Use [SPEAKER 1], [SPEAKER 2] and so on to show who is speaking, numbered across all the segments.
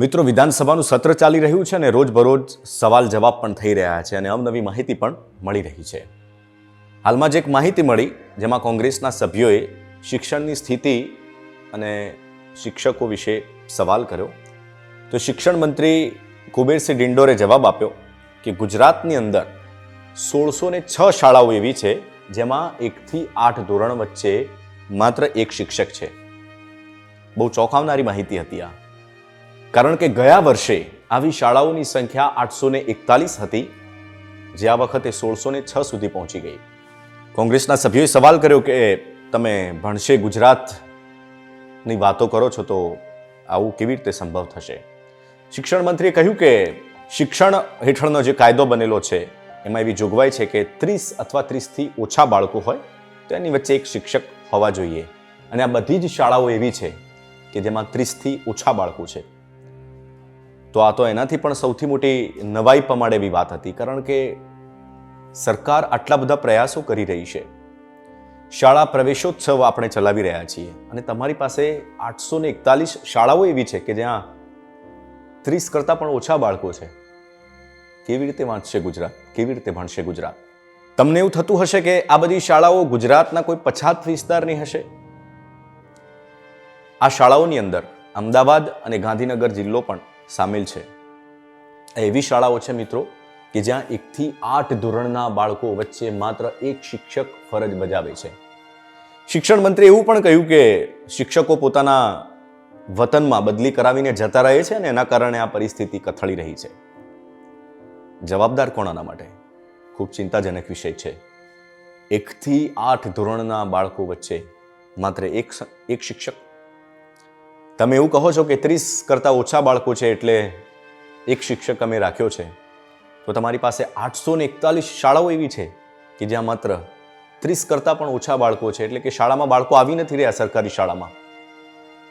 [SPEAKER 1] મિત્રો, વિધાનસભાનું સત્ર ચાલી રહ્યું છે અને રોજબરોજ સવાલ જવાબ પણ થઈ રહ્યા છે અને અવનવી માહિતી પણ મળી રહી છે. હાલમાં જ એક માહિતી મળી જેમાં કોંગ્રેસના સભ્યોએ શિક્ષણની સ્થિતિ અને શિક્ષકો વિશે સવાલ કર્યો. તો શિક્ષણ મંત્રી કુબેરસિંહ ડિંડોરે જવાબ આપ્યો કે ગુજરાતની અંદર સોળસો ને છ શાળાઓ એવી છે જેમાં એકથી આઠ ધોરણ વચ્ચે માત્ર એક શિક્ષક છે. બહુ ચોંકાવનારી માહિતી હતી આ. કારણ કે ગયા વર્ષે આવી શાળાઓની સંખ્યા આઠસો એકતાલીસ હતી, જે આ વખતે સોળસો છ સુધી પહોંચી ગઈ. કોંગ્રેસના સભ્યોએ સવાલ કર્યો કે, તમે ભણશે ગુજરાતની વાતો કરો છો તો આવું કેવી રીતે સંભવ થશે? શિક્ષણ મંત્રીએ કહ્યું કે, શિક્ષણ હેઠળનો જે કાયદો બનેલો છે, એમાં એવી જોગવાઈ છે કે ત્રીસ અથવા ત્રીસથી ઓછા બાળકો હોય, તો એની વચ્ચે એક શિક્ષક હોવા જોઈએ. અને આ બધી જ શાળાઓ એવી છે કે જેમાં ત્રીસથી ઓછા બાળકો છે. તો આ તો એનાથી પણ સૌથી મોટી નવાઈ પમાડે એવી વાત હતી, કારણ કે સરકાર આટલા બધા પ્રયાસો કરી રહી છે. શાળા પ્રવેશોત્સવ આપણે ચલાવી રહ્યા છીએ અને તમારી પાસે આઠસો ને એકતાલીસ શાળાઓ એવી છે કે જ્યાં ત્રીસ કરતાં પણ ઓછા બાળકો છે. કેવી રીતે વાંચશે ગુજરાત? કેવી રીતે ભણશે ગુજરાત? તમને એવું થતું હશે કે આ બધી શાળાઓ ગુજરાતના કોઈ પછાત વિસ્તારની હશે? આ શાળાઓની અંદર અમદાવાદ અને ગાંધીનગર જિલ્લો પણ સામેલ છે. એવી શાળાઓ છે મિત્રો કે જ્યાં એકથી આઠ ધોરણના બાળકો વચ્ચે માત્ર એક શિક્ષક ફરજ બજાવે છે. શિક્ષણ મંત્રી એવું પણ કહ્યું કે શિક્ષકો પોતાના વતનમાં બદલી કરાવીને જતા રહે છે અને એના કારણે આ પરિસ્થિતિ કથળી રહી છે. જવાબદાર કોણાના માટે? ખૂબ ચિંતાજનક વિષય છે. એકથી આઠ ધોરણના બાળકો વચ્ચે માત્ર એક એક શિક્ષક તમે એવું કહો છો કે ત્રીસ કરતાં ઓછા બાળકો છે એટલે એક શિક્ષક અમે રાખ્યો છે. તો તમારી પાસે આઠસો ને એકતાલીસ શાળાઓ એવી છે કે જ્યાં માત્ર ત્રીસ કરતાં પણ ઓછા બાળકો છે. એટલે કે શાળામાં બાળકો આવી નથી રહ્યા સરકારી શાળામાં.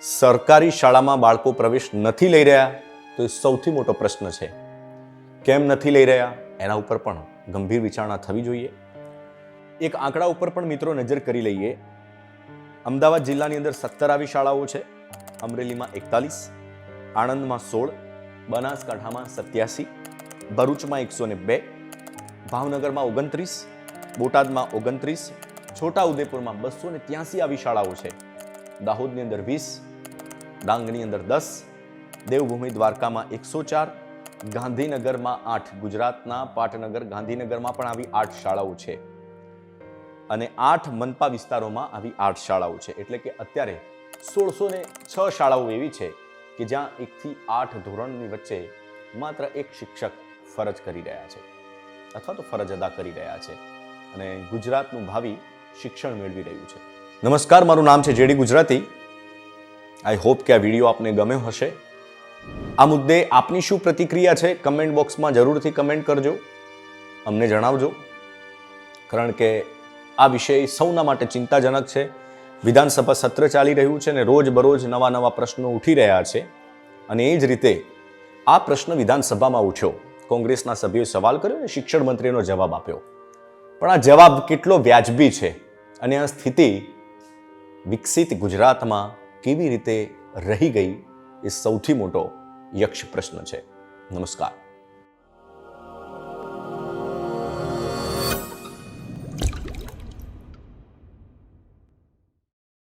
[SPEAKER 1] સરકારી શાળામાં બાળકો પ્રવેશ નથી લઈ રહ્યા તો એ સૌથી મોટો પ્રશ્ન છે. કેમ નથી લઈ રહ્યા? એના ઉપર પણ ગંભીર વિચારણા થવી જોઈએ. એક આંકડા ઉપર પણ મિત્રો નજર કરી લઈએ. અમદાવાદ જિલ્લાની અંદર સત્તર આવી શાળાઓ છે. અમરેલીમાં એકતાલીસ, આણંદમાં સોળ, બનાસકાંઠામાં સત્યાસી, ભરૂચમાં એકસો ને બે, ભાવનગરમાં ઓગણત્રીસ, બોટાદમાં ઓગણત્રીસ, છોટાઉદેપુરમાં બસો ને ત્યાસી આવી શાળાઓ છે. દાહોદની અંદર વીસ, ડાંગની અંદર દસ, દેવભૂમિ દ્વારકામાં એકસો ચાર, ગાંધીનગરમાં આઠ, ગુજરાતના પાટનગર, ગાંધીનગરમાં પણ આવી આઠ શાળાઓ છે. અને આઠ મનપા વિસ્તારોમાં આવી આઠ શાળાઓ છે. એટલે કે અત્યારે સોળસો ને છ શાળાઓ એવી છે કે જ્યાં એકથી આઠ ધોરણની વચ્ચે માત્ર એક શિક્ષક ફરજ કરી રહ્યા છે અથવા તો ફરજ અદા કરી રહ્યા છે અને ગુજરાતનું ભાવિ શિક્ષણ મેળવી રહ્યું છે. નમસ્કાર, મારું નામ છે જેડી ગુજરાતી. આઈ હોપ કે આ વીડિયો આપને ગમ્યો હશે. આ મુદ્દે આપની શું પ્રતિક્રિયા છે કમેન્ટ બોક્સમાં જરૂરથી કમેન્ટ કરજો. અમને જણાવજો. કારણ કે આ વિષય સૌના માટે ચિંતાજનક છે. વિધાનસભા સત્ર ચાલી રહ્યું છે અને રોજ બરોજ નવા નવા પ્રશ્નો ઉઠી રહ્યા છે અને એ જ રીતે આ પ્રશ્ન વિધાનસભામાં ઉઠ્યો. કોંગ્રેસના સભ્યોએ સવાલ કર્યો અને શિક્ષણ મંત્રીનો જવાબ આપ્યો. પણ આ જવાબ કેટલો વ્યાજબી છે અને આ સ્થિતિ વિકસિત ગુજરાતમાં કેવી રીતે રહી ગઈ એ સૌથી મોટો યક્ષ પ્રશ્ન છે. નમસ્કાર.